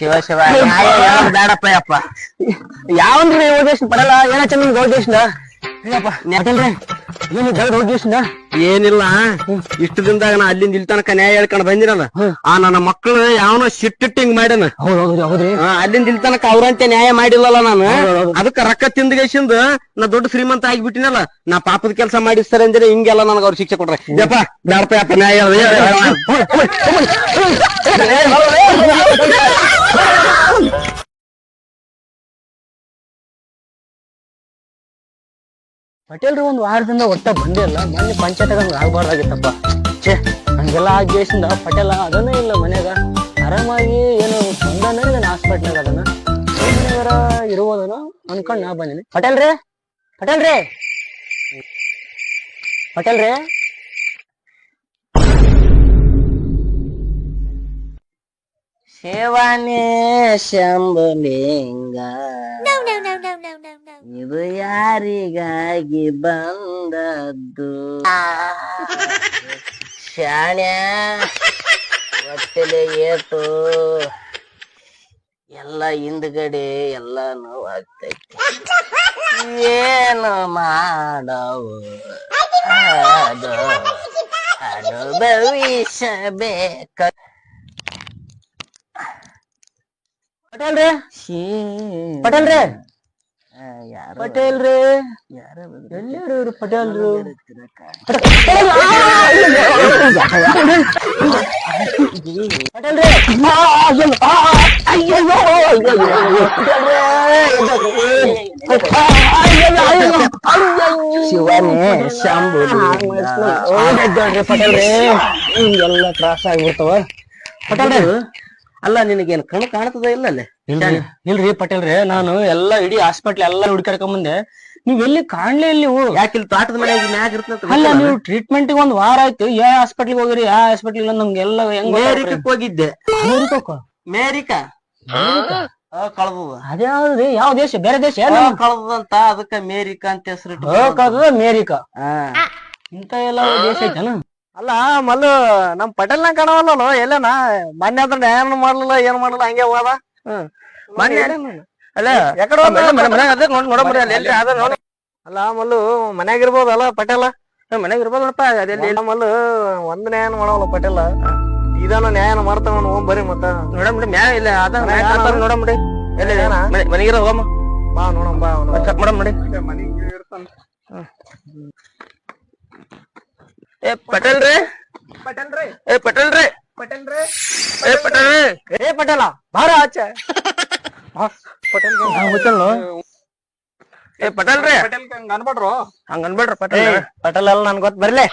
ಶಿವ ಶಿವ ಬೇಡಪ್ಪ ಯಪ್ಪ ಯಾವಂದ್ರಿ ಹೋಗೇಶ್ ಬರಲ್ಲ ಏನ ಚಂದ ಹೋಗೇಶ್ನ ಏನಿಲ್ಲ. ಇಷ್ಟು ದಿನದಾಗ ನಾ ಅಲ್ಲಿಂದ ಇಲ್ಲಿ ತನಕ ನ್ಯಾಯ ಹೇಳ್ಕೊಂಡು ಬಂದಿರಲ್ಲ ಆ ನನ್ನ ಮಕ್ಕಳು ಯಾವನ ಸಿಟ್ಟಿಟ್ಟಿಂಗ್ ಮಾಡ್ಯಾನ ಅಲ್ಲಿಂದ ಇಲ್ಲಿ ತನಕ ಅವ್ರಂತೆ ನ್ಯಾಯ ಮಾಡಿಲ್ಲಲ್ಲ ನಾನು. ಅದಕ್ಕ ರೊಕ್ಕ ತಿಂದಗೇಶಿಂದ ನಾ ದೊಡ್ಡ ಶ್ರೀಮಂತ ಆಗಿಬಿಟ್ಟಿನಲ್ಲ. ನಾ ಪಾಪದ ಕೆಲಸ ಮಾಡಿಸ್ತಾರೆ ಅಂದ್ರೆ ಹಿಂಗೆಲ್ಲ ನನಗ ಅವ್ರು ಶಿಕ್ಷೆ ಕೊಟ್ರೆ. ಯಪ್ಪ ಬ್ಯಾಡಪ್ಪ ಯಪ್ಪ ನ್ಯಾಯ. ಪಟೇಲ್ರಿ ಒಂದ್ ವಾರದಿಂದ ಒಟ್ಟ ಬಂದೇ ಇಲ್ಲ. ಮೊನ್ನೆ ಪಂಚಾಯತ್ ಆಗ್ಬಾರ್ದಾಗಿತ್ತಪ್ಪ. ಛೇ, ಹಂಗೆಲ್ಲ ಆಗೇಸಿಂದ ಪಟೇಲ ಅದನ್ನೇ ಇಲ್ಲ ಮನ್ಯಾಗ. ಆರಾಮಾಗಿ ಏನು ಬಂದಾನ ನಾನು ಹಾಸ್ಪಿಟ್ಲಾಗ ಅದನ್ನ. ಮನೆಯವರ ಇರುವುದನ ಅನ್ಕೊಂಡ್ ನಾ ಬಂದಿನಿ. ಪಟೇಲ್ರೇ ಪಟೇಲ್ರೇ. ಪಟೇಲ್ರಿ. ಶಿವನೇ Shambhulinga No, no, no, no, no, no, no. ಇದು ಯಾರಿಗಾಗಿ ಬಂದದ್ದು? ಶಾಣ್ಯ ಹೊಟ್ಟೆಲೆ ಏಟು. ಎಲ್ಲ ಹಿಂದ್ಗಡೆ ಎಲ್ಲ ನೋವಾಗ್ತೈತಿ. ಏನು ಮಾಡವು? ಅದು ಅನುಭವಿಸಬೇಕ ಪಟೇಲ್ರಿ? ರೀ ಪಟೇಲ್ ರೀ ಪಟೇಲ್ ರೀ ಯಾರೋ ಎಲ್ಲಿರು ಇವ್ರು ಅಯ್ಯೋ, ಅಯ್ಯೋ, ಅಯ್ಯೋ, ಶಿವನೇ ಶಾಂಬು ಪಟೇಲ್ ರೀ ಹಿಂಗೆಲ್ಲ ತ್ರಾಸ ಆಗ್ಬಿಡ್ತಾವ. ಪಟೇಲ್ ಅಲ್ಲ ನಿನಗೇನು ಕಣ್ಣು ಕಾಣ್ತದ ಇಲ್ಲ ಅಲ್ಲೇ ಇಲ್ರಿ ಪಟೇಲ್ ರೀ ನಾನು ಎಲ್ಲಾ ಇಡೀ ಹಾಸ್ಪಿಟ್ಲ್ ಎಲ್ಲಾ ಹುಡುಕಾಡ್ಕೊಂಡ್ ಬಂದೆ ನೀವ್ ಎಲ್ಲಿ ಕಾಣ್ಲೇ ಇಲ್ಲಿ ನೀವು. ತಾಟದ ಮನೆಯಾಗ ಮ್ಯಾಗ ಇರ್ತಂತ ಅಲ್ಲ ನೀವು ಟ್ರೀಟ್ಮೆಂಟ್ ಒಂದ್ ವಾರ ಆಯ್ತು. ಯಾವ ಹಾಸ್ಪಿಟ್ಲ್ ಹೋಗಿರಿ ಯಾವ ಹಾಸ್ಪಿಟ್ಲ್ ನಮ್ಗೆಲ್ಲ ಹೆಂಗ್ ಅಮೇರಿಕಕ್ ಹೋಗಿದ್ದೆ. ಅಮೇರಿಕಕ್ಕ? ಮೇರಿಕಾ? ಕಳ್ದದ. ಅದ್ಯಾವ್ದ್ರಿ ಯಾವ ದೇಶ? ಬೇರೆ ದೇಶ ಕಳದಂತ ಅದಕ್ಕೆ ಕಳ್ದದಂತ. ಅದಕ್ಕ ಮೇರಿಕಾ ಅಂತ ಹೆಸರು ಅಮೇರಿಕಾ ಇಂತ ಎಲ್ಲ ದೇಶ ಐತನ? ಅಲ್ಲ ಮಲ್ಲು ನಮ್ ಪಟೇಲ್ನ ಕಾಣವಲ್ಲ ಎಲ್ಲನ? ಮೊನ್ನೆ ಅದ್ರ ನ್ಯಾಯ ಮಾಡ್ಲಿಲ್ಲ ಏನ್ ಮಾಡಲ್ಲ ಹಂಗೆ ಹೋದ? ಮೊನ್ನೆ ಅಲ್ಲ ಯಾಕಡೆ ನೋಡಮ್ರಿ ಅಲ್ಲಿ ಎಲ್ರಿ ಅದ ನೋಡಿ ಅಲ್ಲ ಮಲ್ಲು ಮನ್ಯಾಗ ಇರ್ಬೋದಲ್ಲ ಪಟೇಲ? ಮನ್ಯಾಗ ಇರ್ಬೋದು ನೋಡಪ್ಪ ಅದೆಲ್ಲ ಇಲ್ಲ ಮಲ್ಲು ಒಂದ್ ನ್ಯಾಯನ ಮಾಡವಲ್ಲ ಪಟೇಲ? ಇದಾನ ನ್ಯಾಯನ ಮಾಡ್ತಾವ ಹೋಗ್ ಬರೀ ಮತ್ತ. ನೋಡಮ್ರಿ ಮ್ಯಾ ಇಲ್ಲ ಅದ ನೋಡಮ್ರಿ ಎಲ್ಲಿ ಮನೆಗಿರ ಹೋಗಮ್ಮ. ಬಾ ನೋಡಮ್ಮ ಬಾ ಮಾಡಮ್ ನೋಡಿ ಏ ಪಟೇಲ್ ರೀ ಪಟೇಲ್ ರೀ ಏ ಪಟೇಲ್ ರೀ ಪಟೇಲ್ ರೀ ಏ ಪಟೇಲ್ ರೀ ಏ ಪಟೇಲ ಬಾರ ಆಚೆ ಪಟೇಲ್ ಏ ಪಟೇಲ್ ರೀ ಪಟೇಲ್ ಹಂಗ ಅನ್ಬೇಡ್ರು ಹಂಗ ಅನ್ಬೇಡ್ರಿ ಪಟೇಲ್ ಪಟೇಲ್ ಅಲ್ಲ ನನ್ ಗೊತ್ತ ಬರ್ಲೆ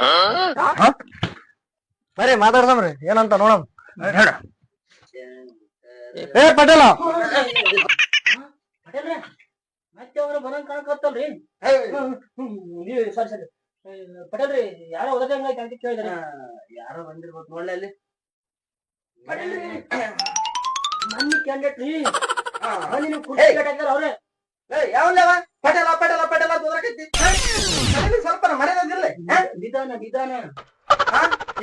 ಬರ್ರಿ ಮಾತಾಡ್ಸಮ್ರಿ ಏನಂತ ನೋಡಮ್ ಏ ಪಟೇಲ ಮತ್ತೆ ಅವರು ಬರಂಗ್ ಕಾಣಕತ್ತಲ್ರಿ ಸರಿ ಸರಿ ಪಟೇಲ್ರಿ ಯಾರೋ ಐತೆ ಅಂತ ಕೇಳಿದ್ರಿ ಯಾರೋ ಬಂದಿರ್ಬೇಕು ನೋಡ್ಲಿ ಅಲ್ಲಿ. ಮನ್ನಿ ಕ್ಯಾಂಡಿಡೇಟ್ ರೀ ಮನ್ನಿ ನೀವು ಕುರ್ಚಿ ಕಟ್ಟಾಕ್ತಾರ ಅವ್ರೆ. ಯಾವಲ್ಲವ ಪಟೇಲ ಪಟೇಲ ಪಟೇಲ ಅಂತ ಹೋದ್ರಕತ್ತಿ ಸ್ವಲ್ಪ ಮರ್ಯಾದಿಲ್ಲ ನಿಧಾನ ನಿಧಾನ.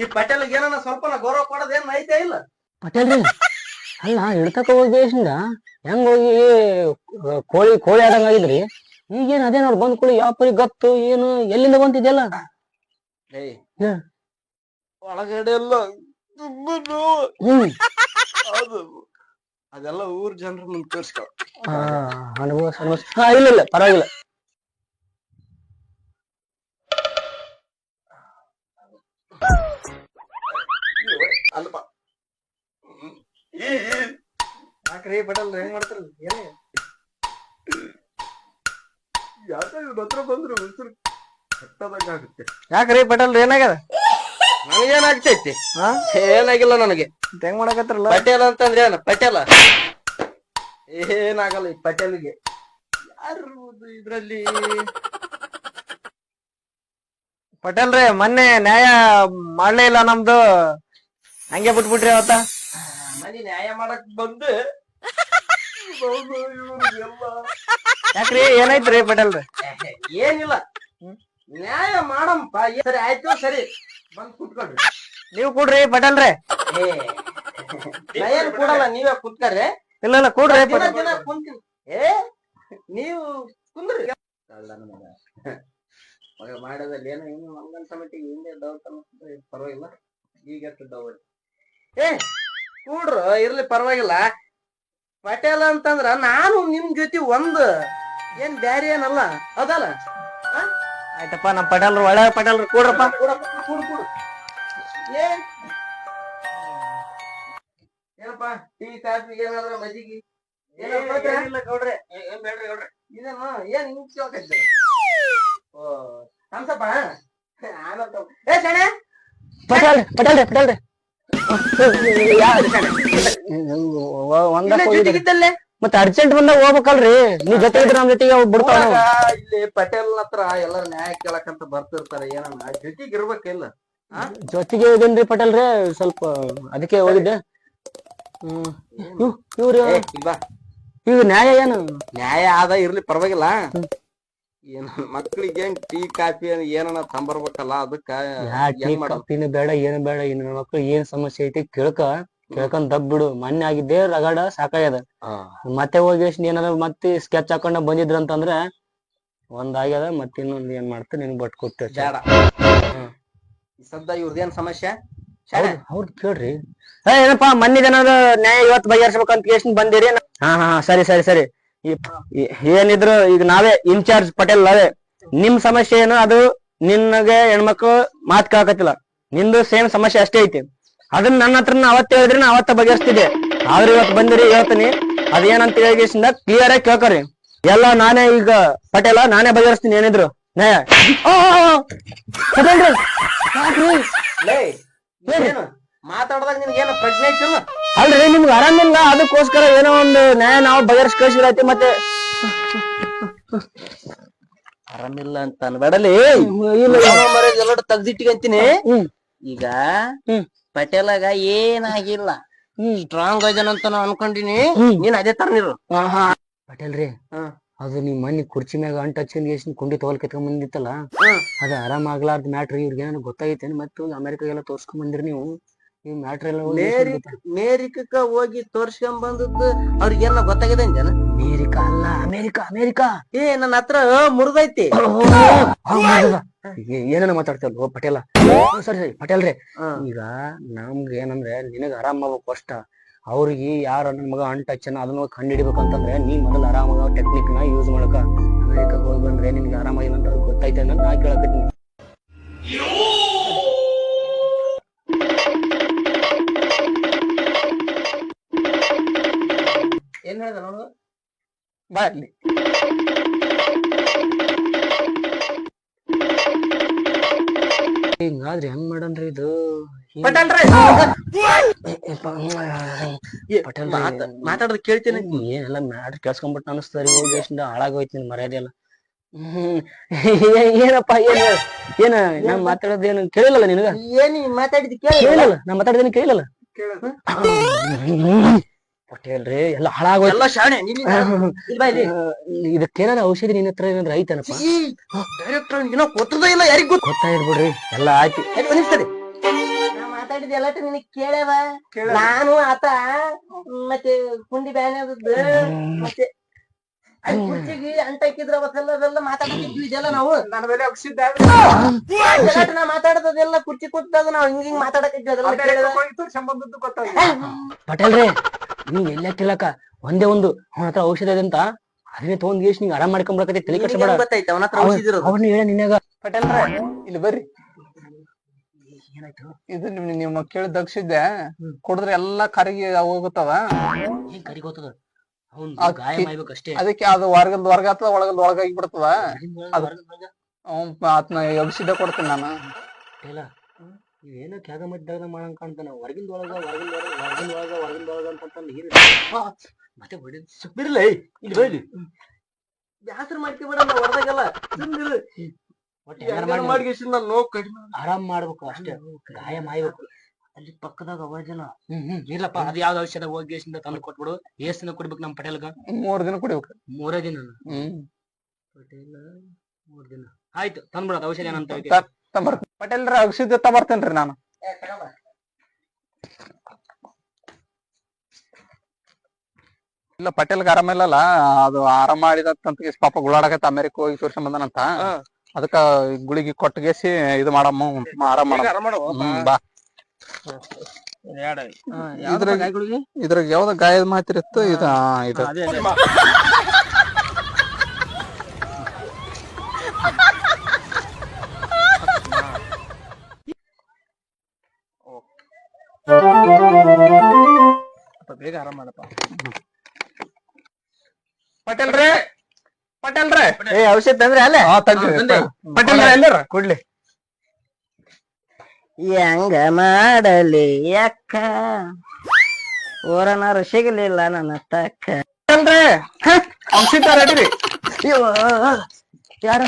ಈ ಪಟೇಲ್ಗೆ ಏನನ ಸ್ವಲ್ಪ ಗೌರವ ಕೊಡೋದೇನ್ ಐತೆ ಇಲ್ಲ? ಪಟೇಲ್ರಿ ಅಲ್ಲ ಹಿಡ್ತಕ ಹೋಗಿ ಹೆಂಗ ಹೆಂಗ್ ಹೋಗಿ ಕೋಳಿ ಕೋಳಿ ಆದಂಗ ಆಗಿದ್ರಿ? ಈಗೇನ್ ಅದೇ ನೋಡ್ ಬಂದ್ ಕೋಳಿ ಯಾವ ಪರಿ ಗತ್ತು ಏನು ಎಲ್ಲಿಂದ ಬಂತಿದ್ಯಲ್ಲ? ಏಯ್. ಹ್ಮ್. ಒಳಗಡೆ ಎಲ್ಲ ತುಂಬಾ ನೋವು ಹ್ಮ್. ಹೌದು. ಅದೆಲ್ಲ ಊರ್ ಜನರ ಮುಂದೆ ತೋರ್ಸ್ಕೊ ಆ, ಅನುಭವ ಅನುಭವ ಹಾ ಇಲ್ಲ ಇಲ್ಲ ಪರವಾಗಿಲ್ಲ. ಅಲ್ಪ ಯಾಕ್ರಿ ಪಟೇಲ್ ಹೆಂಗ್ ಮಾಡ್ತಾರಲ್ಲ ಏನ್? ಯಾಕೆ ಇವ್ರ ಹತ್ರ ಬಂದ್ರು ಉಸಿರು ಕಟ್ಟದಂಗ ಆಗುತ್ತೆ. ಯಾಕ್ರಿ ಪಟೇಲ್ ಏನಾಗ್ಯದ? ನನಗೇನಾಗ್ತೈತಿ? ಹಾ? ಏನಾಗಿಲ್ಲ ನನಗೆ. ಮತ್ತ್ ಹೆಂಗ್ ಮಾಡಕತ್ರಲ್ಲ ಪಟೇಲ್ ಅಂತಂದ್ರೆ ಏನ? ಪಟೇಲ? ಏನಾಗಲ್ಲ ಈ ಪಟೇಲ್ಗೆ. ಯಾರು ಇದ್ರಲ್ಲಿ? ಪಟೇಲ್ ರೀ ಮೊನ್ನೆ ನ್ಯಾಯ ಮಾಡ್ಲೇ ಇಲ್ಲ ನಮ್ದು. ಹಂಗೆ ಬಿಟ್ಬಿಟ್ರಿ ಅವತ್ತ. ಮನಿ ನ್ಯಾಯ ಮಾಡಕ್ ಬಂದು ಯಾಕ್ರಿ? ಏನಾಯ್ತ್ರಿ ಪಟೇಲ್ರಿ ಏನಿಲ್ಲ. ನ್ಯಾಯ ಮಾಡಂಪ ಸರಿ ಆಯ್ತು ಸರಿ. ಬಂದ್ ಕುತ್ಕೊಳ್ರಿ. ನೀವ್ ಕೂಡ್ರಿ ಪಟೇಲ್ರಿ ಏನ್ ಕೊಡಲ್ಲ ನೀವೇ ಕುತ್ಕರ್ರಿ. ಇಲ್ಲ ಇಲ್ಲ ಕೂಡ್ರಿ ಕುಂತೀನಿ ಏ ನೀವು ಕುಂದ್ರಿ. ಮಗ ಮಾಡೋದಲ್ಲಿ ಏನೋ ಇನ್ನು ನಮ್ಗನ್ಸ ಮಟ್ಟಿಗೆ ಹಿಂದೆ ಡೌಟ್ ಅನ್ನಿಸ್ತದೆ ಪರವಾಗಿಲ್ಲ. ಈಗ ಎಷ್ಟು ಡೌಟ್ ಏ ಕೂಡ್ರು ಇರ್ಲಿ ಪರವಾಗಿಲ್ಲ. ಪಟೇಲ ಅಂತಂದ್ರ ನಾನು ನಿಮ್ ಜೊತೆ ಒಂದು. ಏನ್ ಬ್ಯಾರೆ ಏನಲ್ಲ. ಅದಲ್ಲ ಆಯ್ತಪ್ಪ ನಮ್ ಪಟೇಲ್ರು ಒಳ್ಳೆ ಪಟೇಲ್ರು. ಕೂಡ್ರಪ್ಪ. ಕೂಡಪ್ಪ, ಕೂಡು ಕೂಡು. ಏ? ಏನಪ್ಪ ಟೀ ಕಾಫಿ ಏನಾದ್ರ ಮಜ್ಜಿಗೆ? ಏನಿಲ್ಲ ಗೌಡ್ರೆ. ಏನ್ ಬೇಡ್ರಿ ಗೌಡ್ರೆ? ಇದೇನು ಏನ್ ಹಿಂಗ್ ಕೇಳ್ಕೈತಿಲ್ಲ ಓ ಹಂಸಪ್ಪ ಆಮೇಲೆ. ಏ ಶಣೆ ಪಟೇಲ್ ಪಟೇಲ್ರಿ ಪಟೇಲ್ರಿ. ಮತ್ತೆ ಅರ್ಜೆಂಟ್ ಬಂದಾಗ ಹೋಗ್ಬೇಕಲ್ರಿ. ನೀವ್ ಜೊತೆ ಇದ್ರೆ ನಮ್ ಜೊತೆಗೆ ಅವ್ ಬಿಡ್ತಾವ ಇಲ್ಲಿ ಪಟೇಲ್ ಹತ್ರ ಎಲ್ಲಾರು ನ್ಯಾಯ ಕೇಳಕಂತ ಬರ್ತಿರ್ತಾರೆ. ಏನನ್ನ ಜೊತೆಗೆ ಇರ್ಬೇಕಿಲ್ಲ ಜೊತೆಗೆ ಪಟೇಲ್ ರೀ ಸ್ವಲ್ಪ ಅದಕ್ಕೆ ಹೋಗಿದ್ದೆ. ಹ್ಮ್. ಇವ್- ಇವ್ರು ಈಗ ನ್ಯಾಯ ಏನು? ನ್ಯಾಯ ಆದ ಇರ್ಲಿ ಪರವಾಗಿಲ್ಲ. ಏನ ಮಕ್ಳಿಗೆ ಏನ್ ಟೀ ಕಾಫಿ ಏನನ ತಂಬರ್ಬೇಕಲ್ಲ ಅದಕ್ಕ ಏನ್ ಮಾಡೋದು? ಬೇಡ ಏನು ಬೇಡ ಇನ್ನು ಮಕ್ಳು ಏನ್ ಸಮಸ್ಯೆ ಐತಿ ಕೇಳ್ಕ ಕೇಳ್ಕೊಂಡ್ ದಬ್ ಬಿಡು. ಮೊನ್ನೆ ಆಗಿದ್ದೆ ರಗಡ ಸಾಕಾಗ್ಯದ. ಮತ್ತೆ ಹೋಗಿ ಏನಾರ ಮತ್ತೆ ಸ್ಕೆಚ್ ಹಾಕೊಂಡ ಬಂದಿದ್ರ ಅಂತಂದ್ರ ಒಂದ್ ಆಗ್ಯದ ಮತ್ತೆ ಇನ್ನೊಂದ್ ಏನ್ ಮಾಡ್ತ ನಿನ್ ಬಟ್ ಕೊಟ್ಟೆ. ಬೇಡ. ಸದ್ದ ಇವ್ರದೇನ್ ಸಮಸ್ಯೆ? ಹೌದ್ ಕೇಳ್ರಿ. ಏ ಏನಪ್ಪಾ ಮೊನ್ನಿದೇನಾದ್ರು ನ್ಯಾಯ ಇವತ್ತು ಬಗೆಹರಿಸ್ಬೇಕಂತ ಕೇಸ್ ಬಂದಿರಿ ಹಾ ಹಾ ಸರಿ ಸರಿ ಸರಿ. ಏನಿದ್ರು ಈಗ ನಾವೇ ಇನ್ಚಾರ್ಜ್ ಪಟೇಲ್ ನಾವೇ. ನಿಮ್ ಸಮಸ್ಯೆ ಏನು ಅದು ನಿನ್ನಗೆ ಹೆಣ್ಮಕ್ಳು ಮಾತ್ ಕೇಳಕತ್ತಿಲ್ಲ. ನಿಂದು ಸೇಮ್ ಸಮಸ್ಯೆ ಅಷ್ಟೇ ಐತಿ. ಅದನ್ನ ನನ್ನ ಹತ್ರ ಅವತ್ತ ಹೇಳಿದ್ರೆ ನಾ ಅವತ್ತ ಬಗೆಹರಿಸ್ತಿದ್ದೆ. ಆದ್ರೆ ಇವತ್ತು ಬಂದಿರಿ ಹೇಳ್ತೀನಿ. ಅದೇನಂತ ಹೇಳಿಸಿಂದ ಕ್ಲಿಯರ್ ಆಗಿ ಕೇಳ್ಕೊರಿ. ಎಲ್ಲ ನಾನೇ ಈಗ ಪಟೇಲ ನಾನೇ ಬಗೆಹರಿಸ್ತೀನಿ ಏನಿದ್ರು. ಮಾತಾಡ್ದಾಗ ನಿನ್ಗೆ ಏನು ಪ್ರಜ್ಞೆ ಐತಿಲ್ಲ ಅಲ್ರಿ ನಿಮ್ಗೆ ಆರಾಮಿಲ್ಲ ಅದಕ್ಕೋಸ್ಕರ ಏನೋ ಒಂದು ನ್ಯಾಯ ನಾವು ಬಗೆಹರಿಸಿ ಕಳಿಸಿರೈತಿ ಮತ್ತೆ. ಆರಾಮಿಲ್ಲ ಅಂತ ಅನ್ಬೇಡಲಿ. ಇಲ್ಲ ಎಲ್ಲ ತೆಗ್ದಿಟ್ಟಿಗಂತೀನಿ. ಈಗ. ಪಟೇಲಾಗ ಏನಾಗಿಲ್ಲ. ಸ್ಟ್ರಾಂಗ್ ಸ್ಟ್ರಾಂಗ್ ಅಂತ ನಾ ಅನ್ಕೊಂಡಿನಿ. ನೀನ್ ಅದೇ ತರ ನೀರು. ಪಟೇಲ್ರಿ ರೀ ಅದು ನಿಮ್ ಮನಿ ಕುರ್ಚಿ ಮ್ಯಾಗ ಅಂಟ್ ಹಚ್ಚಿಂದ ಎಷ್ಟು ಕುಂಡಿ ತೋಲ್ ಕೆತ್ಕೊಂಡ್ ಬಂದಿತ್ತಲ್ಲ. ಅದ ಆರಾಮ ಆಗ್ಲಾರ್ದ ಮ್ಯಾಟ್ರಿ ಇವ್ರಿಗೆ ಏನಾರ ಗೊತ್ತಾಗೈತೇನು? ಮತ್ತೆ ಅಮೆರಿಕಾಗೆಲ್ಲ ತೋರ್ಸ್ಕೊಂಡ್ ಬಂದಿರಿ ನೀವು. ಈ ಮ್ಯಾಟ್ರ್ ಎಲ್ಲ ಹೋಗಿ ಮೇರಿಕ್ ಮೇರಿಕಕ್ಕ ಹೋಗಿ ತೋರ್ಸ್ಕೊಂಡ್ ಬಂದದ್ದು ಅವ್ರಿಗೆಲ್ಲ ಗೊತ್ತಾಗಿದೆ ಜನ ಅಮೇರಿಕ ಅಲ್ಲ ಅಮೇರಿಕ ಅಮೇರಿಕ. ಏ ನನ್ನ ಹತ್ರ ಮುರಿದೈತಿ ಏನೇನ ಮಾತಾಡ್ತೇವಲ್ಲ ಪಟೇಲ? ಸರಿ ಸರಿ ಪಟೇಲ್ ರೀ. ಈಗ ನಮ್ಗೆ ಏನಂದ್ರೆ ನಿನಗ ಆರಾಮ್ ಆಗ್ಬೇಕು ಅಷ್ಟ. ಅವ್ರಿಗೆ ಯಾರ ನನ್ ಮಗ ಅಂಟ ಹಚ್ಚನ ಅದನ್ನ ಕಂಡು ಹಿಡಿಬೇಕಂತಂದ್ರೆ ನೀ ಮೊದಲು ಆರಾಮಾಗ ಟೆಕ್ನಿಕ್ನ ಯೂಸ್ ಮಾಡಕ. ಅಮೆರಿಕಕ್ಕೆ ಹೋಗಿ ಬಂದ್ರೆ ನಿನ್ಗೆ ಆರಾಮಾಗಿಲ್ಲ ಅಂತ ಗೊತ್ತೈತೆ ಅನ್ನೋದು ನಾ ಕೇಳಕತ್ತೀನಿ. ಏನ್ ಹೇಳ್ದ ನೋಡು ಬಾ ಇಲ್ಲಿ ಹಿಂಗಾದ್ರೆ ಹೆಂಗ್ ಮಾಡನ್ರಿ ಇದು? ಪಟೇಲ್ರೆ ಪಟೇಲ್ ಮಾತ- ಮಾತಾಡೋದ್ ಕೇಳ್ತೀನಿ. ಏನೆಲ್ಲ ಮ್ಯಾಟ್ರ್ ಕೇಳ್ಸ್ಕೊಂಡ್ಬಿಟ್ಟು ಹೋಗಿ ಎಷ್ಟಿಂದ ಹಾಳಾಗೋಯ್ತು ನಿನ್ ಮರ್ಯಾದೆ ಎಲ್ಲ ಏನಪ್ಪ ಏನ? ಏನ ನಾ ಮಾತಾಡೋದು ಏನು ಕೇಳಿಲ್ಲಲ್ಲ ನಿನಗ? ಏನ್ ಮಾತಾಡಿದ್ ಕೇಳಿ ಕೇಳಿಲ್ಲ? ನಾ ಮಾತಾಡೋದೇನು ಕೇಳಿಲ್ಲಲ್ಲ? ಪಟೇಲ್ರಿ ಎಲ್ಲ ಹಾಳಾಗೋಯ್ತು. ಎಲ್ಲ ಶಾಣೆ ಇದಕ್ಕೇನಾರ ಔಷಧಿ ನಿನ್ನ ಹತ್ರ ಏನಾದ್ರು ಐತನಪ್ಪ? ಡೈರೆಕ್ಟರ್ ಏನೋ ಗೊತ್ತದ ಇಲ್ಲ ಯಾರಿಗ್ ಗೊತ್ತ? ಗೊತ್ತಾಗಿರ್ಬಿಡ್ರಿ ಎಲ್ಲ ಆಯ್ತು. ಅನಿಸ್ತದೆ ನಾ ಮಾತಾಡಿದ ಎಲ್ಲ ನಿನಗ್ ನಾನು ಆತ ಮತ್ತೆ ಕುಂಡಿ ಬ್ಯಾನೆ ಮತ್ತೆ ಅಲ್ಲಿ ಕುರ್ಚಿಗೆ ಅಂಟ ಹಾಕಿದ್ರ ಅವತ್ತೆಲ್ಲ ಮಾತಾಡ್ತಿದ್ವಿ ಇದೆಲ್ಲ ನಾವು. ನನ್ನ ಮೇಲೆ ಅಕ್ಷಿದ್ದ ಜಗಾಟ ನಾ ಮಾತಾಡೋದೆಲ್ಲ ಕುರ್ಚಿ ಕೂತಾಗ ನಾವ್ ಹಿಂಗ್ ಹಿಂಗ್ ಮಾತಾಡಕಿದ್ವಿ ಅದೆಲ್ಲ ಕೇಳಿದ ಸಂಬಂಧದ್ದು ಗೊತ್ತಾಗ ಪಟೇಲ್ರಿ ನೀವ್ ಎಲ್ಲ ಕೇಳಕ ಒಂದೇ ಒಂದು ಅವನ ಹತ್ರ ಔಷಧ ಇದೆ ಅಂತ ಅದನ್ನೇ ತಗೊಂಡ್ ಗೇಶ್ ನಿಂಗೆ ಆರಾಮ್ ಮಾಡ್ಕೊಂಡ್ಬರಕತ್ತೆ ತಲೆ ಕಷ್ಟ ಗೊತ್ತೈತೆ ಅವನ ಹತ್ರ ಔಷಧಿ ಇರೋದು? ಅವ್ರನ್ನ ಹೇಳ ನಿನ್ನಾಗ ಪಟೇಲ್ರೆ ಇಲ್ಲಿ ಬರ್ರಿ. ಇದು ನಿಮ್ ನಿಮ್ಮ ಕೇಳಿದ ದಕ್ಷಿದ್ದೆ ಕುಡಿದ್ರೆ ಎಲ್ಲಾ ಕರಗಿ ಹೋಗುತ್ತವ. ಏನ್ ಕರಿ ಗೊತ್ತದ ಅವ್ನ್ ಗಾಯ ಮಾಡ್ಬೇಕಷ್ಟೇ ಅದಕ್ಕೆ ಅದು ಹೊರಗಲ್ದ ಹೊರಗ ಆಗ್ತದ ಒಳಗಲ್ದ ಒಳಗಾಗಿ ಬಿಡ್ತದ ಆತ್ನ ಔಷಧ ಕೊಡ್ತೀನಿ ನಾನು. ಇಲ್ಲ ಏನೋ ತ್ಯಾಗ ಮಡ್ಡಾಗ ಮಾಡಂಗ್ ಕಾಣ್ತಾನ ಹೊರಗಿಂದ ಒಳಗ ಹೊರಗಿಂದ ಒಳಗ ಹೊರಗಿಂದ ಒಳಗ ಹೊರಗಿಂದ ಒಳಗ ಅಂತ ನೀರು ಮತ್ತೆ ಹೊಡಿದ್ ಸುಪ್ಪಿರ್ಲ ಇಲ್ಲಿ ಬೈಲಿ. ಬ್ಯಾಸರ ಮಾಡ್ಕೊಬೇಡ ನಾ ಹೊರದಾಗೆಲ್ಲ ಸುಮ್ಮನಿರು ಒಟ್ಟು ನಾನು ನೋವು ಕಡಿಮೆ ಆರಾಮ್ ಮಾಡ್ಬೇಕು ಅಷ್ಟೇ ಗಾಯ ಮಾಯ್ಬೇಕು ಅಲ್ಲಿ ಪಕ್ಕದಾಗ ಅವಾಜನ ಹ್ಮ್ ಹ್ಮ್ ಇಲ್ಲಪ್ಪ ಅದ್ ಯಾವ್ದು ಔಷಧ ಹೋಗಿ ತಂದು ಕೊಟ್ಬಿಡು ಎಷ್ಟ್ ದಿನ ಕೊಡ್ಬೇಕು ನಮ್ ಪಟೇಲ್ಗ? ಮೂರ್ ದಿನ ಕುಡಿಬೇಕು. ಮೂರೇ ದಿನ ಹ್ಮ್. ಪಟೇಲ್ ಮೂರ್ ದಿನ. ಆಯ್ತು ತಂದ್ಬಿಡೋದು ಔಷಧ ಏನಂತ ಪಟೇಲ್ರ ಔಷಧಿ ತಗೊಂಬರ್ತೇನ್ರಿ ನಾನು. ಇಲ್ಲ ಪಟೇಲ್ಗೆ ಆರಾಮಿಲ್ಲಲ್ಲ ಅದು ಆರಾಮ ಮಾಡಿದಂತ ಪಾಪ ಗುಳಾಡಕತ್ತ ಅಮೆರಿಕ ಹೋಗಿ ತೋರ್ಸ್ಕೊಂಡ್ ಬಂದನಂತ. ಅದಕ್ಕ ಗುಳಿಗೆ ಕೊಟ್ಟಗೇಸಿ ಇದು ಮಾಡಮ್ಮ ಆರಾಮ ಮಾಡಮ್ಮ ಬಾ. ಇದ್ರಾಗ- ಯಾವ್ದ ಗಾಯದ ಮಾತಿರಿತ್ತು ಇದು ಇದು ಹಾ, ಅದೇ, ಅದೇ. ಅಪ್ಪ, ಬೇಗ ಆರಾಮ ಮಾಡಪ್ಪ. ಪಟೇಲ್ರೇ ಪಟೇಲ್ರೇ ಏ ಔಷಧ ತಂದ್ರೆ ಅಲ್ಲೇ? ತಂದೆ. ಪಟೇಲ್ರೇ ಎಲ್ಲಾರ? ಕೊಡ್ಲಿ. ಹೆಂಗ ಮಾಡಲಿ ಅಕ್ಕ? ಊರನಾರು ಸಿಗಲಿಲ್ಲ ನನ್ನ ತಕ್ಕ. ಪಟೇಲ್ರೇ ಔಷಧ ರೆಡಿ ಯಾರು?